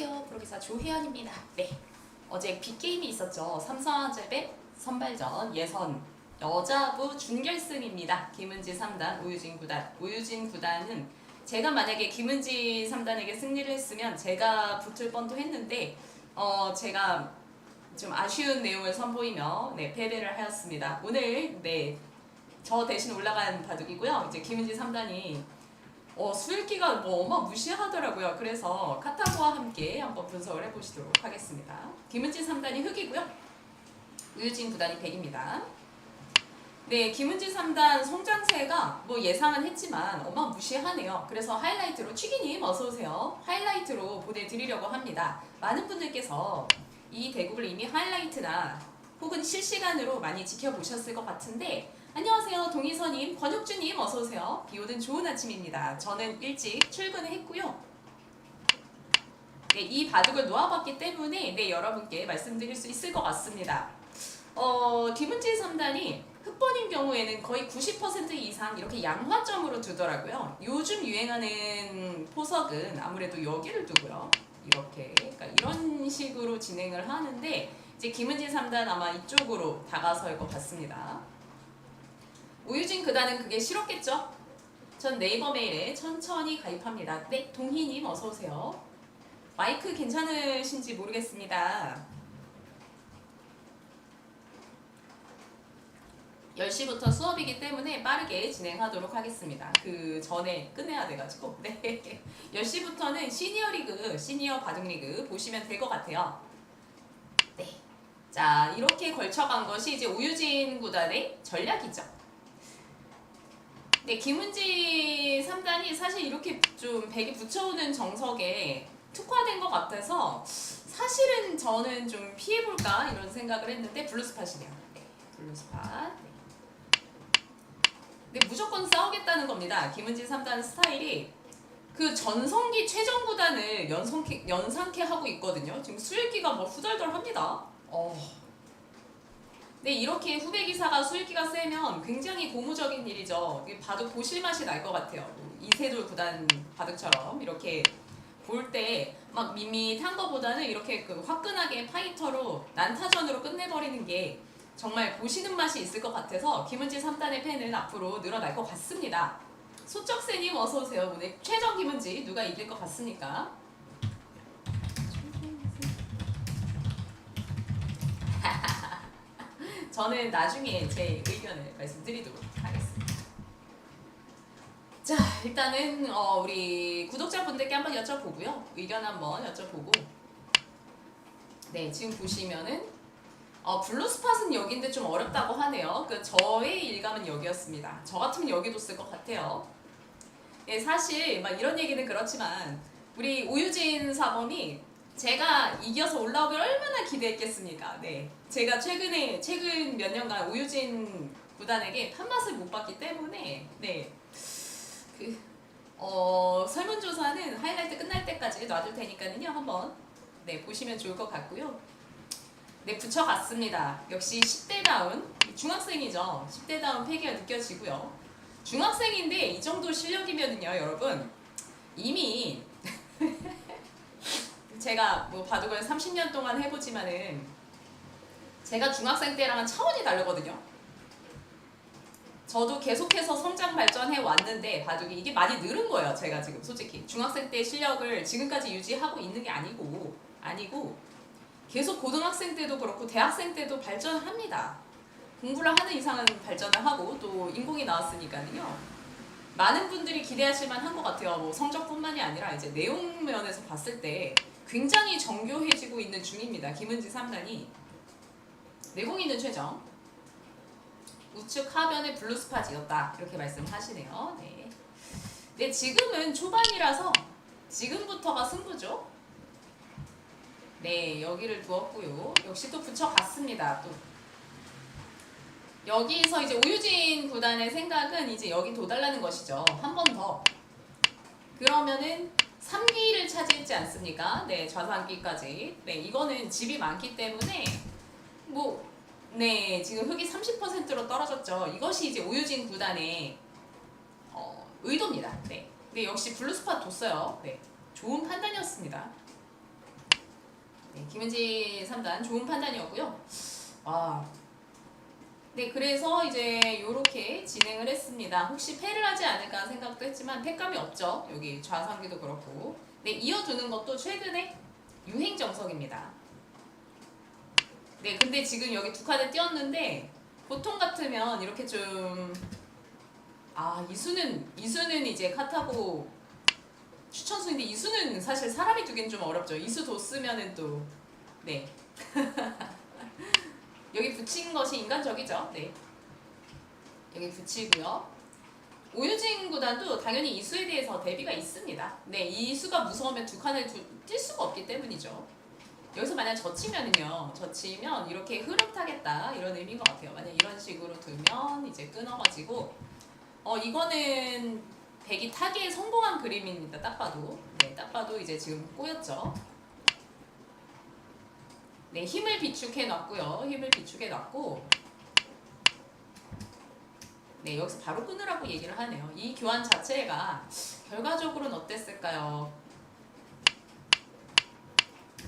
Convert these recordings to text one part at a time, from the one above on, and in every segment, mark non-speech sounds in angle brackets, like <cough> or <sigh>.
안녕하세요. 프로기사 조혜연입니다. 네. 어제 빅게임이 있었죠. 삼성화재배 선발전 예선 여자부 준결승입니다. 김은지 3단, 오유진 9단. 오유진 9단은 제가 만약에 김은지 3단에게 승리를 했으면 제가 붙을 뻔도 했는데 어 제가 좀 아쉬운 내용을 선보이며 네, 패배를 하였습니다. 오늘 네. 저 대신 올라간 바둑이고요. 이제 김은지 3단이 어, 수일기가 뭐 어마 무시하더라고요. 그래서 카타고와 함께 한번 분석을 해보시도록 하겠습니다. 김은진 3단이 흑이고요. 우유진 9단이 백입니다. 네, 김은진 3단 성장세가 뭐 예상은 했지만 어마 무시하네요. 그래서 하이라이트로 취기님 어서 오세요. 하이라이트로 보내드리려고 합니다. 많은 분들께서 이 대국을 이미 하이라이트나 혹은 실시간으로 많이 지켜보셨을 것 같은데 안녕하세요. 동희선님 권혁주님 어서오세요. 비 오는 좋은 아침입니다. 저는 일찍 출근을 했고요. 네, 이 바둑을 놓아봤기 때문에 네, 여러분께 말씀드릴 수 있을 것 같습니다. 어, 김은지 3단이 흑번인 경우에는 거의 90% 이상 이렇게 양화점으로 두더라고요. 요즘 유행하는 포석은 아무래도 여기를 두고요. 이렇게 그러니까 이런 식으로 진행을 하는데 이제 김은지 3단 아마 이쪽으로 다가설 것 같습니다 우유진 그단은 그게 싫었겠죠? 전 네이버 메일에 천천히 가입합니다. 네, 동희님 어서 오세요. 마이크 괜찮으신지 모르겠습니다. 10시부터 수업이기 때문에 빠르게 진행하도록 하겠습니다. 그 전에 끝내야 돼가지고. <laughs> 네. 10시부터는 시니어 리그, 시니어 바둑 리그 보시면 될 것 같아요. 네. 자, 이렇게 걸쳐간 것이 이제 우유진 구단의 전략이죠. 네, 김은지 3단이 사실 이렇게 좀 백이 붙여오는 정석에 특화된 것 같아서 사실은 저는 좀 피해볼까 이런 생각을 했는데 블루스팟이네요. 네, 블루스팟. 네. 네, 무조건 싸우겠다는 겁니다. 김은지 3단 스타일이 그 전성기 최정 구단을 연상케 하고 있거든요. 지금 수일기가 뭐 후덜덜합니다. 어. 네, 이렇게 후배 기사가 수일기가 세면 굉장히 고무적인 일이죠. 바둑 보실 맛이 날 것 같아요. 뭐 이세돌 구단 바둑처럼 이렇게 볼 때 막 밋밋한 거보다는 이렇게 그 화끈하게 파이터로 난타전으로 끝내버리는 게 정말 보시는 맛이 있을 것 같아서 김은지 3단의 팬은 앞으로 늘어날 것 같습니다. 소쩍새님 어서 오세요. 오늘 최정 김은지 누가 이길 것 같습니까? 저는 나중에 제 의견을 말씀드리도록 하겠습니다. 자, 일단은 어, 우리 구독자분들께 한번 여쭤보고요. 의견 한번 여쭤보고. 네, 지금 보시면은 어, 블루스팟은 여기인데 좀 어렵다고 하네요. 그 저의 일감은 여기였습니다. 저 같으면 여기 뒀을 것 같아요. 네, 사실 막 이런 얘기는 그렇지만 우리 오유진 사범이 제가 이겨서 올라오길 얼마나 기대했겠습니까? 네. 제가 최근에 최근 몇 년간 오유진 구단에게 판맛을 못 봤기 때문에 네. 그 어, 설문조사는 하이라이트 끝날 때까지 놔둘 테니까는요. 한번 네, 보시면 좋을 것 같고요. 네, 붙여갔습니다. 역시 10대다운 중학생이죠. 10대다운 패기가 느껴지고요. 중학생인데 이 정도 실력이면은요, 여러분 이미 <laughs> 제가 뭐 바둑을 30년 동안 해보지만은 제가 중학생 때랑은 차원이 다르거든요. 저도 계속해서 성장 발전해 왔는데 바둑이 이게 많이 늘은 거예요. 제가 지금 솔직히 중학생 때 실력을 지금까지 유지하고 있는 게 아니고 아니고 계속 고등학생 때도 그렇고 대학생 때도 발전합니다. 공부를 하는 이상은 발전을 하고 또 인공이 나왔으니까요. 많은 분들이 기대하실 만한 것 같아요. 뭐 성적뿐만이 아니라 이제 내용 면에서 봤을 때 굉장히 정교해지고 있는 중입니다. 김은지 3단이 내공 있는 최정 우측 하변의 블루스팟이었다 이렇게 말씀하시네요. 네. 네 지금은 초반이라서 지금부터가 승부죠. 네 여기를 두었고요. 역시 또 붙여갔습니다. 또 여기서 이제 오유진 구단의 생각은 이제 여기 도달라는 것이죠. 한 번 더. 그러면은 3기를 차지했지 않습니까? 네, 좌상기까지. 네, 이거는 집이 많기 때문에 뭐 네, 지금 흑이 30%로 떨어졌죠. 이것이 이제 오유진 구단의 어, 의도입니다. 네. 네, 역시 블루스팟 뒀어요. 네. 좋은 판단이었습니다. 김은지 3단 좋은 판단이었고요. 아, 네, 그래서 이제 요렇게 진행을 했습니다. 혹시 패를 하지 않을까 생각도 했지만 패감이 없죠. 여기 좌상기도 그렇고. 네, 이어두는 것도 최근에 유행 정석입니다. 네, 근데 지금 여기 두 칸을 띄었는데 보통 같으면 이렇게 좀 아, 이수는 이수는 이제 카타고 추천수인데 이수는 사실 사람이 두기는 좀 어렵죠. 이수 도 쓰면은 또 네. <laughs> 여기 붙인 것이 인간적이죠. 네. 여기 붙이고요. 오유진 구단도 당연히 이 수에 대해서 대비가 있습니다. 네, 이 수가 무서우면 두 칸을 두, 뛸 수가 없기 때문이죠. 여기서 만약 젖히면은요, 젖히면 이렇게 흐름 타겠다 이런 의미인 것 같아요. 만약 이런 식으로 두면 이제 끊어가지고 어 이거는 백이 타기에 성공한 그림입니다. 딱 봐도 네, 딱 봐도 이제 지금 꼬였죠. 네, 힘을 비축해 놨고요. 힘을 비축해 놨고 네, 여기서 바로 끊으라고 얘기를 하네요. 이 교환 자체가 결과적으로는 어땠을까요?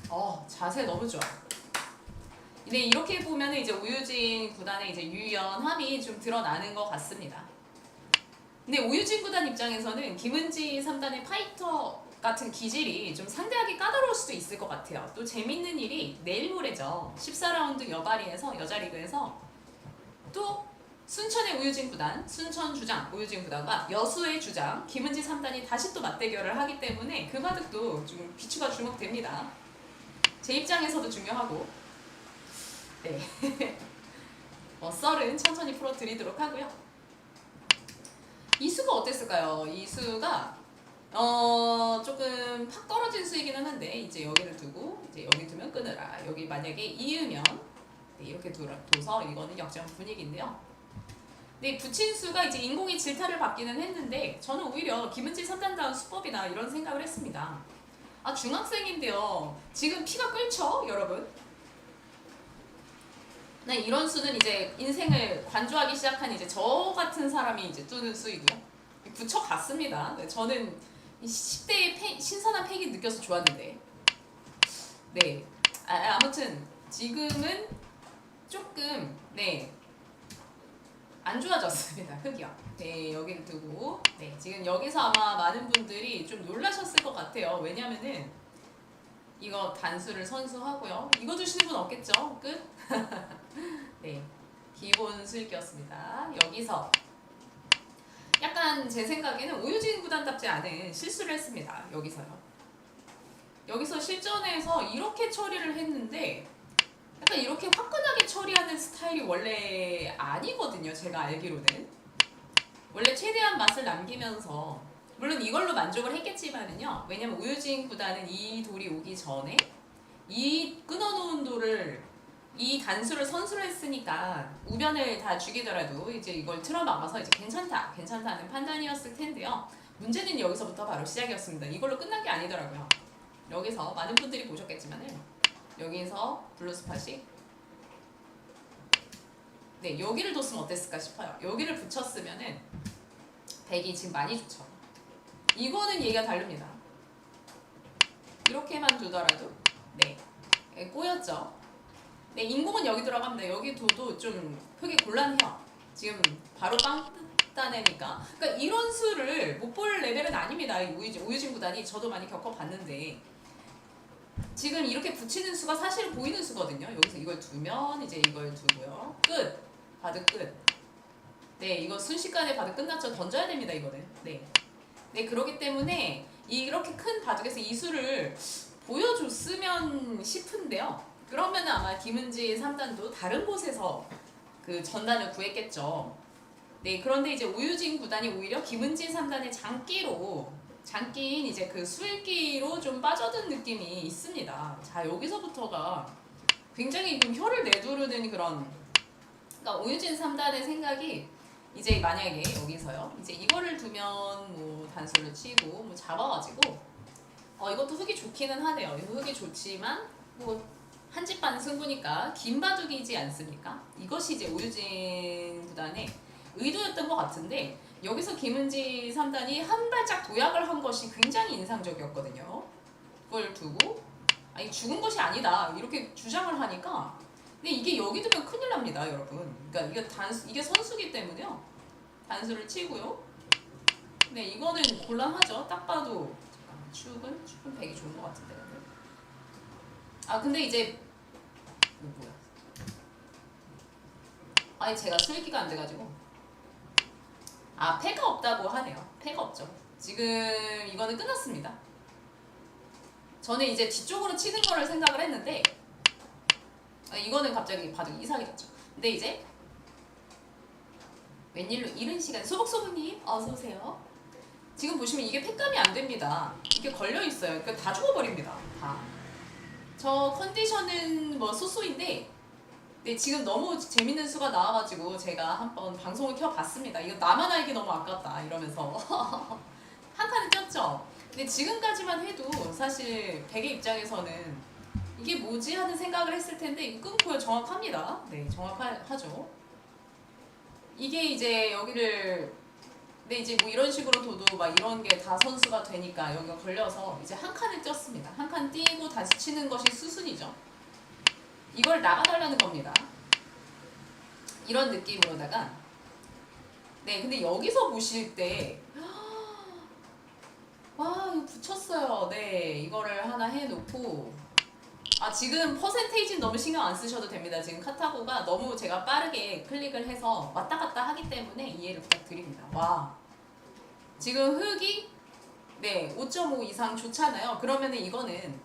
어, 자세 너무 좋아. 네, 이렇게 보면 이제 우유진 구단의 이제 유연함이 좀 드러나는 것 같습니다. 근데 우유진 구단 입장에서는 김은지 3단의 파이터 같은 기질이 좀 상대하기 까다로울 수도 있을 것 같아요. 또 재밌는 일이 내일 모레죠. 14라운드 여바리에서 여자 리그에서 또 순천의 우유진 구단, 순천 주장 우유진 구단과 여수의 주장 김은지 3단이 다시 또 맞대결을 하기 때문에 그 바둑도 좀 비추가 주목됩니다. 제 입장에서도 중요하고 네. <laughs> 뭐 썰은 천천히 풀어드리도록 하고요. 이수가 어땠을까요? 이수가 어 조금 팍 떨어진 수이기는 한데 이제 여기를 두고 이제 여기 두면 끊으라. 여기 만약에 이으면 네, 이렇게 둬서 이거는 역전 분위기인데요. 네, 붙인 수가 이제 인공이 질타를 받기는 했는데 저는 오히려 김은지 선단다운 수법이다 이런 생각을 했습니다. 아 중학생인데요. 지금 피가 끓죠, 여러분? 네, 이런 수는 이제 인생을 관조하기 시작한 이제 저 같은 사람이 이제 뚜는 수이고요. 붙여 갔습니다. 네, 저는 10대의 패, 신선한 패기 느껴서 좋았는데. 네. 아, 아무튼 지금은 조금 네. 안 좋아졌습니다. 흙이요. 네, 여기를 두고 네, 지금 여기서 아마 많은 분들이 좀 놀라셨을 것 같아요. 왜냐면은 이거 단수를 선수하고요. 이거 두시는 분 없겠죠? 끝. <laughs> 네, 기본 수익이었습니다. 여기서 약간 제 생각에는 오유진 구단답지 않은 실수를 했습니다. 여기서요. 여기서 실전에서 이렇게 처리를 했는데 약간 이렇게 화끈하게 처리하는 스타일이 원래 아니거든요. 제가 알기로는 원래 최대한 맛을 남기면서 물론 이걸로 만족을 했겠지만은요. 왜냐면 오유진 구단은 이 돌이 오기 전에 이 끊어놓은 돌을 이 단수를 선수를 했으니까 우변을 다 죽이더라도 이제 이걸 틀어막아서 이제 괜찮다, 괜찮다는 판단이었을 텐데요. 문제는 여기서부터 바로 시작이었습니다. 이걸로 끝난 게 아니더라고요. 여기서 많은 분들이 보셨겠지만은 여기서 블루스팟이 네 여기를 뒀으면 어땠을까 싶어요. 여기를 붙였으면은 백이 지금 많이 좋죠. 이거는 얘기가 다릅니다. 이렇게만 두더라도 네 네, 꼬였죠. 네, 인공은 여기 들어갑니다. 여기 둬도 좀 크게 곤란해요. 지금 바로 빵 따내니까. 그러니까 이런 수를 못 볼 레벨은 아닙니다. 이 우유진, 우유진 구단이 저도 많이 겪어봤는데 지금 이렇게 붙이는 수가 사실 보이는 수거든요. 여기서 이걸 두면 이제 이걸 두고요. 끝. 바드 끝. 네, 이거 순식간에 바드 끝났죠. 던져야 됩니다. 이거는. 네. 네, 그렇기 때문에 이렇게 큰 바둑에서 이 수를 보여줬으면 싶은데요. 그러면 아마 김은지 3단도 다른 곳에서 그 전단을 구했겠죠. 네, 그런데 이제 우유진 구단이 오히려 김은지 3단의 장기로 장기인 이제 그 수일기로 좀 빠져든 느낌이 있습니다. 자, 여기서부터가 굉장히 좀 혀를 내두르는 그런 그러니까 우유진 3단의 생각이 이제 만약에 여기서요. 이제 이거를 두면 뭐 단수를 치고 뭐 잡아가지고 어 이것도 흙이 좋기는 하네요. 흙이 좋지만 뭐 한 집 반 승부니까 긴 바둑이지 않습니까? 이것이 이제 오유진 구단의 의도였던 것 같은데 여기서 김은지 3단이 한 발짝 도약을 한 것이 굉장히 인상적이었거든요. 그걸 두고 아니 죽은 것이 아니다. 이렇게 주장을 하니까 근데 이게 여기 두면 큰일 납니다 여러분. 그러니까 이게 단수 이게 선수기 때문에요. 단수를 치고요. 네 이거는 곤란하죠. 딱 봐도. 잠깐만 축은? 축은 백이 좋은 것 같은데 근데. 아 근데 이제 이거 뭐야 아니 제가 술기가 안 돼가지고 아 패가 없다고 하네요 패가 없죠 지금 이거는 끝났습니다 저는 이제 뒤쪽으로 치는 거를 생각을 했는데 아, 이거는 갑자기 봐도 이상해졌죠. 근데 이제 웬일로 이른 시간 소복소복님 어서 오세요. 지금 보시면 이게 팩감이 안 됩니다. 이게 걸려 있어요. 그러니까 다 죽어버립니다. 다. 저 컨디션은 뭐 소소인데 네, 지금 너무 재밌는 수가 나와가지고 제가 한번 방송을 켜봤습니다. 이거 나만 알기 너무 아깝다 이러면서 <laughs> 한 칸을 꼈죠. 근데 지금까지만 해도 사실 백의 입장에서는 이게 뭐지 하는 생각을 했을 텐데 이거 끊고요 정확합니다. 네 정확하죠. 이게 이제 여기를 근데 이제 뭐 이런 식으로 둬도 막 이런 게 다 선수가 되니까 여기가 걸려서 이제 한 칸을 쪘습니다. 한칸 띄고 다시 치는 것이 수순이죠. 이걸 나가달라는 겁니다. 이런 느낌으로다가 네 근데 여기서 보실 때 와, <gasps> 이거 붙였어요. 네, 이거를 하나 해놓고. 아, 지금 퍼센테이지는 너무 신경 안 쓰셔도 됩니다. 지금 카타고가 너무 제가 빠르게 클릭을 해서 왔다 갔다 하기 때문에 이해를 부탁드립니다. 와. 지금 흙이, 네, 5.5 이상 좋잖아요. 그러면은 이거는,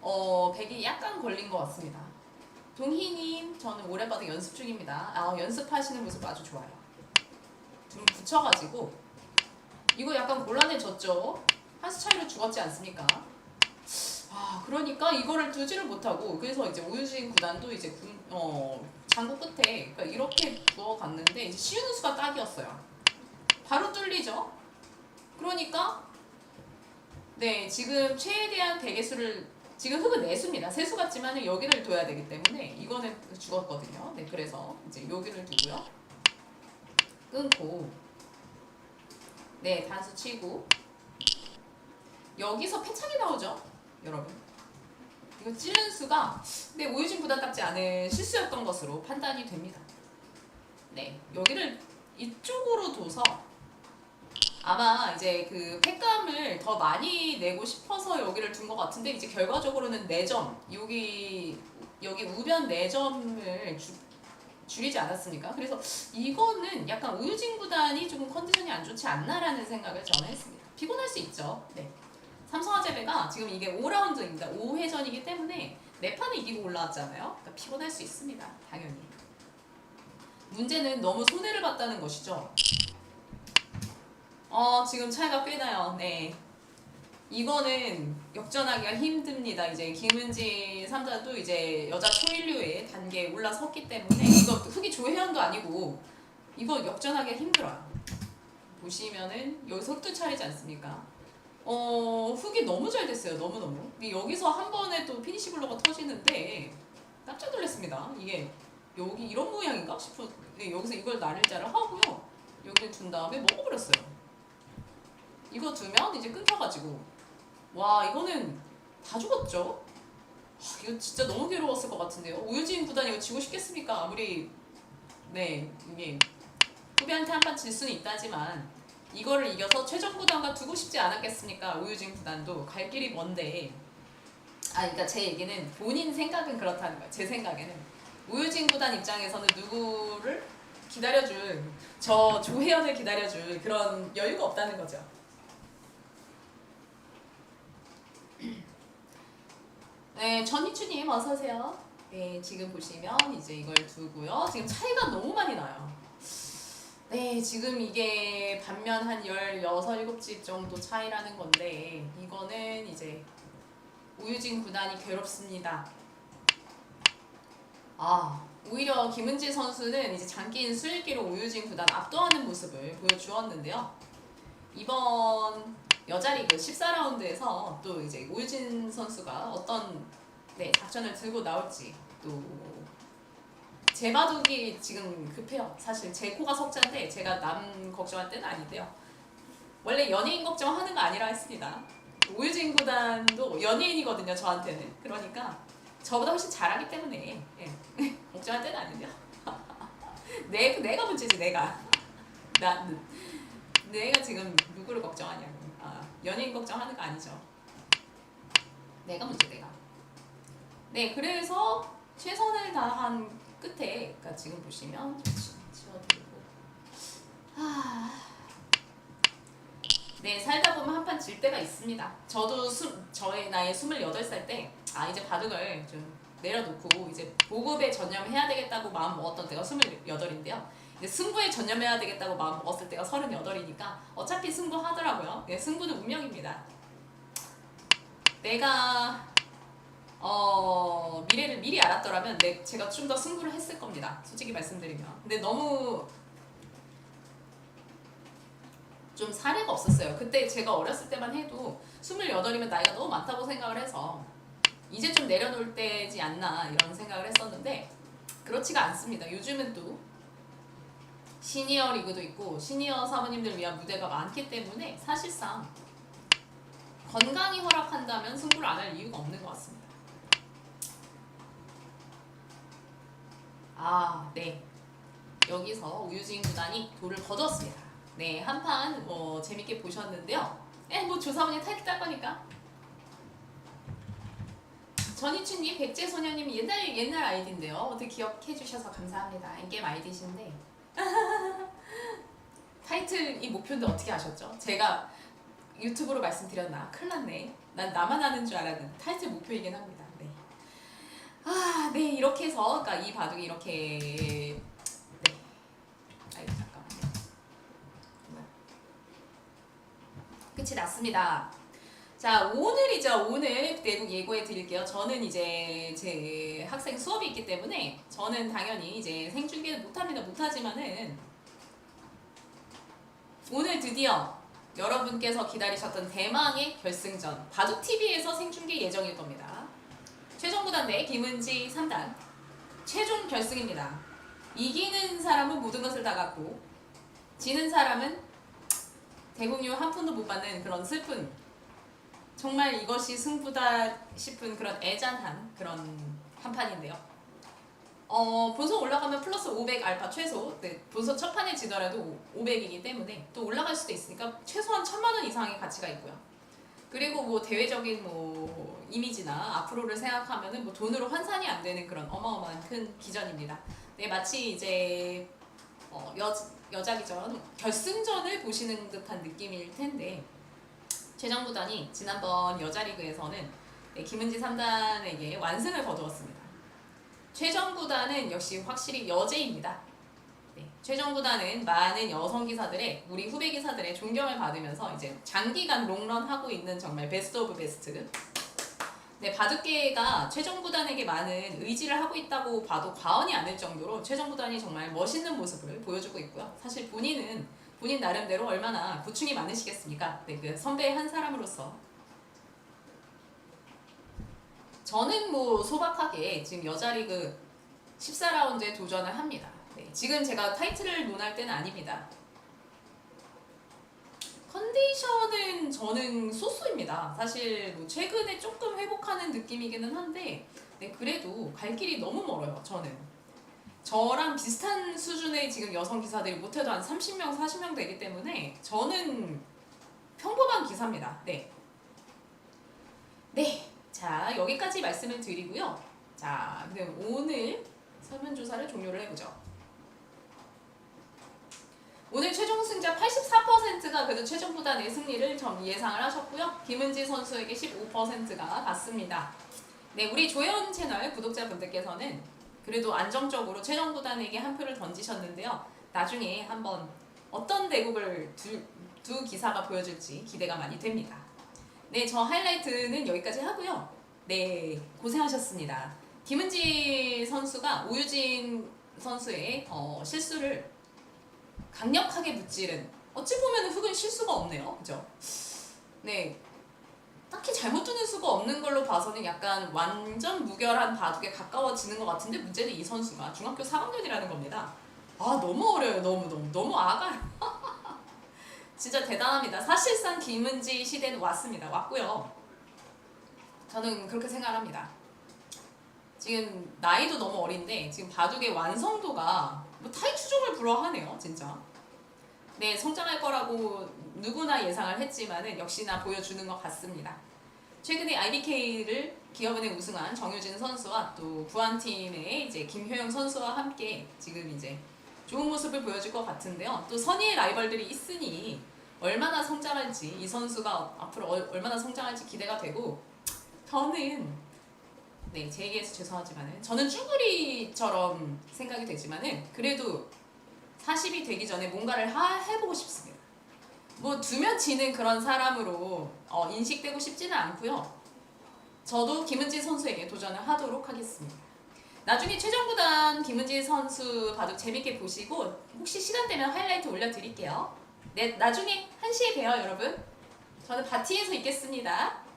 어, 100이 약간 걸린 것 같습니다. 동희님, 저는 봐도 연습 중입니다. 아, 연습하시는 모습 아주 좋아요. 좀 붙여가지고, 이거 약간 곤란해졌죠? 한 수 차이로 죽었지 않습니까? 아 그러니까 이거를 두지를 못하고 그래서 이제 오유진 구단도 이제 군, 어, 장구 끝에 그러니까 이렇게 부어갔는데 이제 시우는 수가 딱이었어요. 바로 뚫리죠. 그러니까 네 지금 최대한 대개수를 지금 흙은 내수입니다. 세수 같지만 여기를 둬야 되기 때문에 이거는 죽었거든요. 네 그래서 이제 여기를 두고요. 끊고 네 단수 치고 여기서 패착이 나오죠, 여러분. 이거 찌른 수가 네 오유진 부담답지 않은 실수였던 것으로 판단이 됩니다. 네 여기를 이쪽으로 둬서 아마 이제 그 팩감을 더 많이 내고 싶어서 여기를 둔 것 같은데 이제 결과적으로는 4점 여기 여기 우변 4점을 주, 줄이지 않았습니까? 그래서 이거는 약간 우유진 구단이 조금 컨디션이 안 좋지 않나라는 생각을 저는 했습니다. 피곤할 수 있죠. 네. 삼성화재배가 지금 이게 5라운드입니다. 5회전이기 때문에 네 판을 이기고 올라왔잖아요. 그러니까 피곤할 수 있습니다. 당연히. 문제는 너무 손해를 봤다는 것이죠. 어, 지금 차이가 꽤 나요. 네. 이거는 역전하기가 힘듭니다. 이제 김은지 3자도 이제 여자 초일류의 단계에 올라섰기 때문에 이거 흑이 조혜연도 아니고 이거 역전하기가 힘들어요. 보시면은 여기서 흑도 차이지 않습니까? 어, 흑이 너무 잘 됐어요. 너무너무. 여기서 한 번에 또 피니시 블로가 터지는데 깜짝 놀랐습니다. 이게 여기 이런 모양인가 싶어. 네, 여기서 이걸 날일자를 하고요. 여기를 둔 다음에 먹어버렸어요. 이거 두면 이제 끊겨가지고 와 이거는 다 죽었죠. 하, 이거 진짜 너무 괴로웠을 것 같은데요. 오유진 구단 이거 지고 싶겠습니까? 아무리 네 이게 후배한테 한 판 질 수는 있다지만 이거를 이겨서 최정 구단과 두고 싶지 않았겠습니까? 오유진 구단도 갈 길이 먼데 아 그러니까 제 얘기는 본인 생각은 그렇다는 거예요. 제 생각에는 오유진 구단 입장에서는 누구를 기다려줄 저 조혜연을 기다려줄 그런 여유가 없다는 거죠. 네, 전희추님 어서 오세요. 네, 지금 보시면 이제 이걸 두고요. 지금 차이가 너무 많이. 네, 지금 이게 반면 한 16, 7집 정도 차이라는 건데 이거는 이제 우유진 구단이 괴롭습니다. 아, 오히려 김은지 선수는 이제 장기인 수일기로 우유진 구단 압도하는 모습을 보여주었는데요. 이번 여자리그 14라운드에서 또 이제 오유진 선수가 어떤 네, 작전을 들고 나올지 또 제 바둑이 지금 급해요. 사실 제 코가 석자인데 제가 남 걱정할 때는 아닌데요. 원래 연예인 걱정하는 거 아니라 했습니다. 우유진 구단도 연예인이거든요 저한테는 그러니까 저보다 훨씬 잘하기 때문에 예. <laughs> 걱정할 때는 아닌데요 <laughs> 내, 내가 문제지 내가 <laughs> 나 내가 지금 누구를 걱정하냐고 아, 연예인 걱정하는 거 아니죠 내가 문제 내가 네 그래서 최선을 다한 끝에 그러니까 지금 보시면 치워드리고. 아, 네 살다 보면 한판 질 때가 있습니다. 저도 수, 저의 나이 28살 때 아 이제 바둑을 좀 내려놓고 이제 보급에 전념해야 되겠다고 마음 먹었던 때가 28인데요. 이제 승부에 전념해야 되겠다고 마음 먹었을 때가 38이니까 어차피 승부하더라고요. 네, 승부는 운명입니다. 내가 어 미래를 미리 알았더라면 내, 제가 좀 더 승부를 했을 겁니다. 솔직히 말씀드리면. 근데 너무 좀 사례가 없었어요. 그때 제가 어렸을 때만 해도 28이면 나이가 너무 많다고 생각을 해서 이제 좀 내려놓을 때지 않나 이런 생각을 했었는데 그렇지가 않습니다. 요즘은 또 시니어 리그도 있고 시니어 사모님들 위한 무대가 많기 때문에 사실상 건강이 허락한다면 승부를 안 할 이유가 없는 것 같습니다. 아, 네. 여기서 우유진 구단이 돌을 거두었습니다. 네, 한판뭐 재밌게 보셨는데요. 예, 뭐 조사원이 타이틀 딸 거니까. 전희춘님, 백제소녀님 옛날 옛날 아이디인데요. 어떻게 기억해 주셔서 감사합니다. 인게임 아이디신데 <laughs> 타이틀이 목표인데 어떻게 아셨죠? 제가 유튜브로 말씀드렸나? 큰일 났네. 난 나만 아는 줄 알았는데 타이틀 목표이긴 합니다. 네. 아, 네 이렇게 해서 그러니까 이 바둑이 이렇게 네. 아이고 잠깐만요. 끝이 났습니다. 자 오늘이죠 오늘 내국 예고해 드릴게요. 저는 이제 제 학생 수업이 있기 때문에 저는 당연히 이제 생중계는 못합니다. 못하지만은 오늘 드디어 여러분께서 기다리셨던 대망의 결승전 바둑 TV에서 생중계 예정일 겁니다. 최종 구단 대 김은지 3단 최종 결승입니다. 이기는 사람은 모든 것을 다 갖고 지는 사람은 대국료 한 푼도 못 받는 그런 슬픈 정말 이것이 승부다 싶은 그런 애잔한 그런 한 판인데요. 어, 본선 올라가면 플러스 500 알파 최소. 네, 본선 첫 판에 지더라도 500이기 때문에 또 올라갈 수도 있으니까 최소한 1000만 원 이상의 가치가 있고요. 그리고 뭐 대외적인 뭐 이미지나 앞으로를 생각하면은 뭐 돈으로 환산이 안 되는 그런 어마어마한 큰 기전입니다. 네, 마치 이제 어, 여 여자 기전 결승전을 보시는 듯한 느낌일 텐데 최정구단이 지난번 여자리그에서는 네, 김은지 3단에게 완승을 거두었습니다. 최정구단은 역시 확실히 여제입니다. 네, 최정구단은 많은 여성 기사들의 우리 후배 기사들의 존경을 받으면서 이제 장기간 롱런 하고 있는 정말 베스트 오브 베스트. 네, 바둑계가 최정구단에게 많은 의지를 하고 있다고 봐도 과언이 아닐 정도로 최정구단이 정말 멋있는 모습을 보여주고 있고요. 사실 본인은 본인 나름대로 얼마나 고충이 많으시겠습니까? 네, 그 선배 한 사람으로서 저는 뭐 소박하게 지금 여자리그 14라운드에 도전을 합니다. 네, 지금 제가 타이틀을 논할 때는 아닙니다. 컨디션은 저는 소수입니다. 사실 뭐 최근에 조금 회복하는 느낌이기는 한데 네, 그래도 갈 길이 너무 멀어요. 저는 저랑 비슷한 수준의 지금 여성 기사들이 못해도 한 30명, 40명 되기 때문에 저는 평범한 기사입니다. 네. 네. 자, 여기까지 말씀을 드리고요. 자, 그럼 오늘 설문조사를 종료를 해보죠. 오늘 최종 승자 84%가 그래도 최종보단의 승리를 좀 예상을 하셨고요. 김은지 선수에게 15%가 갔습니다. 네, 우리 조연 채널 구독자분들께서는 그래도 안정적으로 최종보단에게 한 표를 던지셨는데요. 나중에 한번 어떤 대국을 두, 두 기사가 보여줄지 기대가 많이 됩니다. 네, 저 하이라이트는 여기까지 하고요. 네, 고생하셨습니다. 김은지 선수가 오유진 선수의 어, 실수를 강력하게 무찌른 어찌 보면 흑은 실수가 없네요. 그죠? 네. 딱히 잘못 두는 수가 없는 걸로 봐서는 약간 완전 무결한 바둑에 가까워지는 것 같은데 문제는 이 선수가 중학교 4학년이라는 겁니다. 아 너무 어려요. 너무 너무 너무 아가. <laughs> 진짜 대단합니다. 사실상 김은지 시대는 왔습니다. 왔고요. 저는 그렇게 생각합니다. 지금 나이도 너무 어린데 지금 바둑의 완성도가 뭐 타이추종을 불허하네요, 진짜. 네, 성장할 거라고 누구나 예상을 했지만은 역시나 보여주는 것 같습니다. 최근에 IBK를 기업은행 우승한 정유진 선수와 또 부안팀의 이제 김효영 선수와 함께 지금 이제 좋은 모습을 보여줄 것 같은데요. 또 선의의 라이벌들이 있으니 얼마나 성장할지 이 선수가 앞으로 얼- 얼마나 성장할지 기대가 되고 저는 네, 제 얘기해서 죄송하지만은 저는 쭈구리처럼 생각이 되지만은 그래도 40이 되기 전에 뭔가를 하, 해보고 싶습니다. 뭐 두면 지는 그런 사람으로 어, 인식되고 싶지는 않고요. 저도 김은지 선수에게 도전을 하도록 하겠습니다. 나중에 최정구단 김은지 선수 바둑 재밌게 보시고 혹시 시간 되면 하이라이트 올려드릴게요. 네, 나중에 1시에 봬요, 여러분. 저는 바티에서 있겠습니다.